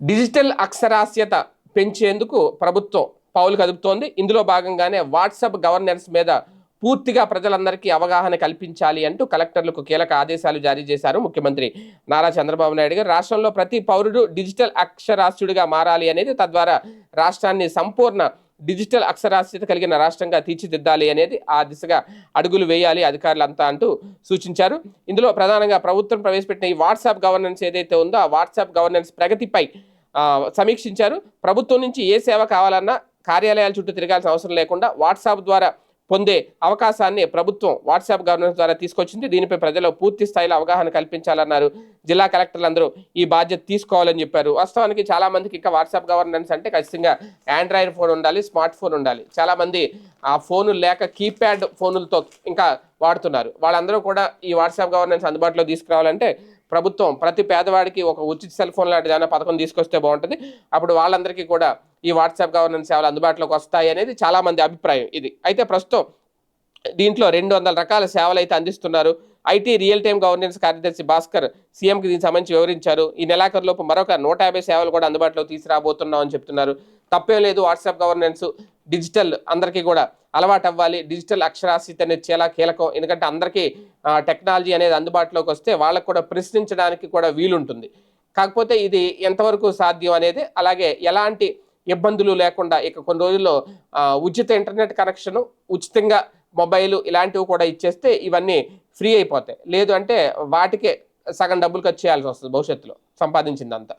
Digital అక్షరాస్యత పెంచేందుకు ప్రభుత్వం పావులు కదుపుతోంది. ఇందులో భాగంగానే వాట్సాప్ గవర్నెన్స్ మీద పూర్తిగా ప్రజలందరికీ అవగాహన కల్పించాలి అంటూ కలెక్టర్లకు కీలక ఆదేశాలు జారీ చేశారు ముఖ్యమంత్రి నారా చంద్రబాబు నాయుడు గారు. రాష్ట్రంలో ప్రతి పౌరుడు డిజిటల్ అక్షరాస్యుడిగా మారాలి అనేది తద్వారా రాష్ట్రాన్ని సంపూర్ణ డిజిటల్ అక్షరాస్యత కలిగిన రాష్ట్రంగా తీర్చిదిద్దాలి అనేది ఆ దిశగా అడుగులు వేయాలి అధికారులంతా అంటూ సూచించారు. ఇందులో ప్రధానంగా ప్రభుత్వం ప్రవేశపెట్టిన ఈ వాట్సాప్ గవర్నెన్స్ ఏదైతే ఉందో ఆ వాట్సాప్ గవర్నెన్స్ ప్రగతిపై సమీక్షించారు. ప్రభుత్వం నుంచి ఏ సేవ కావాలన్నా కార్యాలయాల చుట్టూ తిరగాల్సిన అవసరం లేకుండా వాట్సాప్ ద్వారా పొందే అవకాశాన్ని ప్రభుత్వం వాట్సాప్ గవర్నెన్స్ ద్వారా తీసుకొచ్చింది. దీనిపై ప్రజలు పూర్తి స్థాయిలో అవగాహన కల్పించాలన్నారు. జిల్లా కలెక్టర్లు అందరూ ఈ బాధ్యత తీసుకోవాలని చెప్పారు. వాస్తవానికి చాలా మందికి ఇంకా వాట్సాప్ గవర్నెన్స్ అంటే ఖచ్చితంగా ఆండ్రాయిడ్ ఫోన్ ఉండాలి స్మార్ట్ ఫోన్ ఉండాలి. చాలా మంది ఆ ఫోను లేక కీప్యాడ్ ఫోనులతో ఇంకా వాడుతున్నారు. వాళ్ళందరూ కూడా ఈ వాట్సాప్ గవర్నెన్స్ అందుబాటులో తీసుకురావాలంటే ప్రభుత్వం ప్రతి పేదవాడికి ఒక ఉచిత సెల్ ఫోన్ లాంటి ఏదైనా పథకం తీసుకొస్తే బాగుంటుంది. అప్పుడు వాళ్ళందరికీ కూడా ఈ వాట్సాప్ గవర్నెన్స్ సేవలు అందుబాటులోకి వస్తాయి అనేది చాలామంది అభిప్రాయం ఇది. అయితే ప్రస్తుతం దీంట్లో రెండు వందల రకాల సేవలు అయితే అందిస్తున్నారు. ఐటీ రియల్ టైమ్ గవర్నెన్స్ కార్యదర్శి భాస్కర్ సీఎంకి దీనికి సంబంధించి వివరించారు. ఈ నెలాఖరులోపు మరొక నూట యాభై సేవలు కూడా అందుబాటులో తీసుకురాబోతున్నాం అని చెప్తున్నారు. తప్పేం లేదు వాట్సాప్ గవర్నెన్స్ డిజిటల్ అందరికీ కూడా అలవాటు అవ్వాలి డిజిటల్ అక్షరాస్యత అనేది చాలా కీలకం. ఎందుకంటే అందరికీ టెక్నాలజీ అనేది అందుబాటులోకి వస్తే వాళ్ళకు కూడా ప్రశ్నించడానికి కూడా వీలుంటుంది. కాకపోతే ఇది ఎంతవరకు సాధ్యం అనేది అలాగే ఎలాంటి ఇబ్బందులు లేకుండా ఇక కొన్ని రోజుల్లో ఉచిత ఇంటర్నెట్ కనెక్షన్ ఉచితంగా మొబైల్ ఇలాంటివి కూడా ఇచ్చేస్తే ఇవన్నీ ఫ్రీ అయిపోతాయి. లేదు అంటే వాటికే సగం డబ్బులు ఖర్చు చేయాల్సి వస్తుంది భవిష్యత్తులో సంపాదించిందంతా.